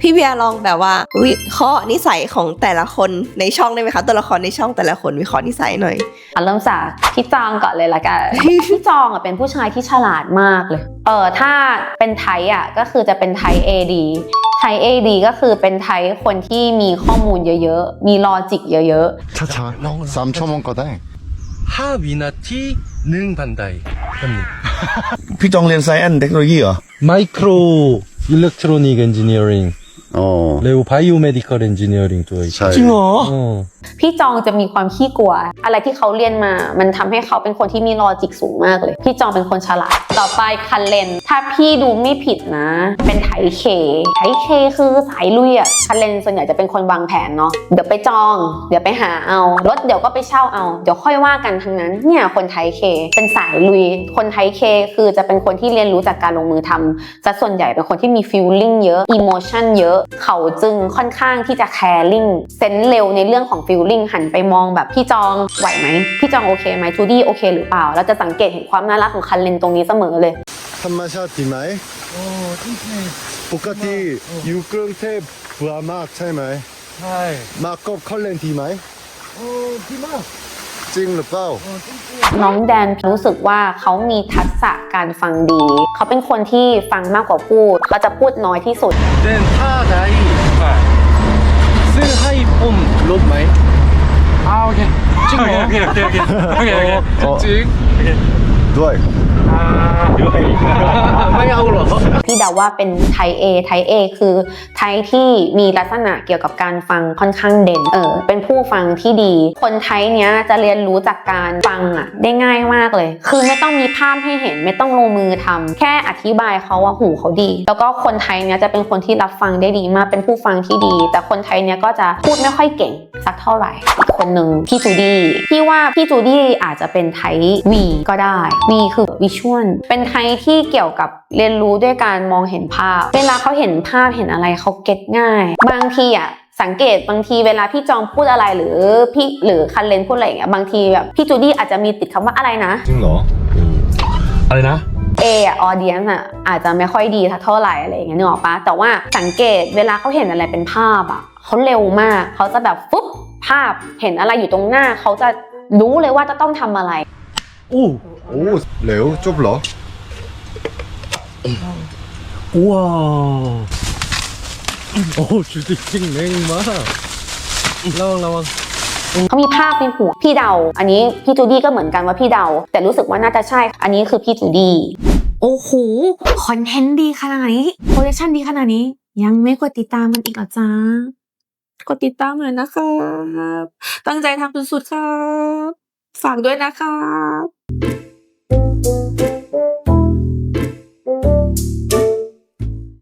พี่เบียร์ลองแบบว่า วิเคราะห์นิสัยของแต่ละคนในช่องได้ไหมคะตัวละครในช่องแต่ละคนวิเคราะห์นิสัยหน่อยเอาริ่มจากพี่จองก่อนเลยละกัน พี่จองอะเป็นผู้ชายที่ฉลาดมากเลย เออถ้าเป็นไทยอะก็คือจะเป็นไทยดีไทยดีก็คือเป็นไทยคนที่มีข้อมูลเยอะๆ มีลอจิกเยอะๆช้าๆสามชั่วโมงก็ได้ห้าวินาทีหนึ่งพันไดพี่จองเรียนไซเอนเทคโนโลยีเหรอไมโครอิเล็กทรอนิกส์เอนจิเนียริง 어 เร็วไบโอเมดิคอลเอนจิเนียริงด้วย잘จริงเหรออ๋อๆพี่จองจะมีความขี้กลัว อะไรที่เขาเรียนมา มันทำให้เขาเป็นคนที่มีลอจิกสูงมากเลย พี่จองเป็นคนฉลาด ต่อไปคันเลน ถ้าพี่ดูไม่ผิดนะ เป็นไถเคไถเคคือสายลุยอะคันเลนส่วนใหญ่จะเป็นคนวางแผนเนาะ เดี๋ยวไปจอง เดี๋ยวไปหาเอา รถเดี๋ยวก็ไปเช่าเอา เดี๋ยวค่อยว่ากันทั้งนั้น เนี่ยคนไทยเค เป็นสายลุย คนไทยเคคือจะเป็นคนที่เรียนรู้จากการลงมือทำจะส่วนใหญ่เป็นคนที่มีฟีลลิ่งเยอะอิโมชันเยอะ เขาจึงค่อนข้างที่จะแคร์ลิงเซนเร็วในเรื่องของฟีลลิ่งหันไปมองแบบพี่จองไหวไหม พี่จองโอเคไหมทูดี้โอเคหรือเปล่า เราจะสังเกตเห็นความน่ารักของคันเลนตรงนี้เสมออเลย ธรรมชาติดีไหมโอ้ที่นี่ปกติอยู่กรุงเทพเพื่อมากใช่ไหมใช่มากบเขาเล่นดีไหมโอ้ดีมากจริงหรือเปล่า น้องแดนรู้สึกว่าเขามีทักษะการฟังดี เขาเป็นคนที่ฟังมากกว่าพูด เขาจะพูดน้อยที่สุด เดนท่าใดค่ะซื้อให้ปุ่มลบไหมอ้าโอเคจริงโอเคโอเคโอเคโอเคจริงโอเค ด้วยไม่เอาหรอพี่เดาว่าเป็นไทยเอไทยเอคือไทยที่มีลักษณะเกี่ยวกับการฟังค่อนข้างเด่นเออเป็นผู้ฟังที่ดี คนไทยเนี้ยจะเรียนรู้จากการฟังอะได้ง่ายมากเลย คือไม่ต้องมีภาพให้เห็นไม่ต้องลงมือทำ แค่อธิบายเขาว่าหูเขาดี แล้วก็คนไทยเนี้ยจะเป็นคนที่รับฟังได้ดีมากเป็นผู้ฟังที่ดี แต่คนไทยเนี้ยก็จะพูดไม่ค่อยเก่ง สักเท่าไหร่ อีกคนหนึ่งพี่จูดี้พี่ว่าพี่จูดี้อาจจะเป็นไทย V ก็ได้ V คือวิชวลเป็นไทยที่เกี่ยวกับเรียนรู้ด้วยการมองเห็นภาพ เวลาเขาเห็นภาพเห็นอะไรเขาเก็ตง่าย บางทีอะสังเกตบางทีเวลาพี่จอมพูดอะไรหรือพี่หรือคันเลนพูดอะไรอย่างเงี้ยบางทีแบบพี่จูดี้อาจจะมีติดคำว่าอะไรนะจริงเหรออะไรนะเออะออเดียนอะอาจจะไม่ค่อยดีเท่าไหร่อะไรอย่างเงี้ยนึกออกปะแต่ว่าสังเกตเวลาเขาเห็นอะไรเป็นภาพอะ เขาเร็วมาก เขาจะแบบฟุ๊บภาพเห็นอะไรอยู่ตรงหน้า เขาจะรู้เลยว่าจะต้องทำอะไร อู้อู้เร็วจบเหรอว้าวโอ้ชุดจริงแรงมากระวังระวังเขามีภาพในหัวพี่เดา อันนี้พี่จูดี้ก็เหมือนกันว่าพี่เดา แต่รู้สึกว่าน่าจะใช่ อันนี้คือพี่จูดี้โอ้โหคอนเทนต์ดีขนาดนี้โปรดักชั่นดีขนาดนี้ ยังไม่กดติดตามมันอีกหรอจ้า กดติดตามหน่อยนะครับ ตั้งใจทำสุดๆครับ ฝากด้วยนะครับ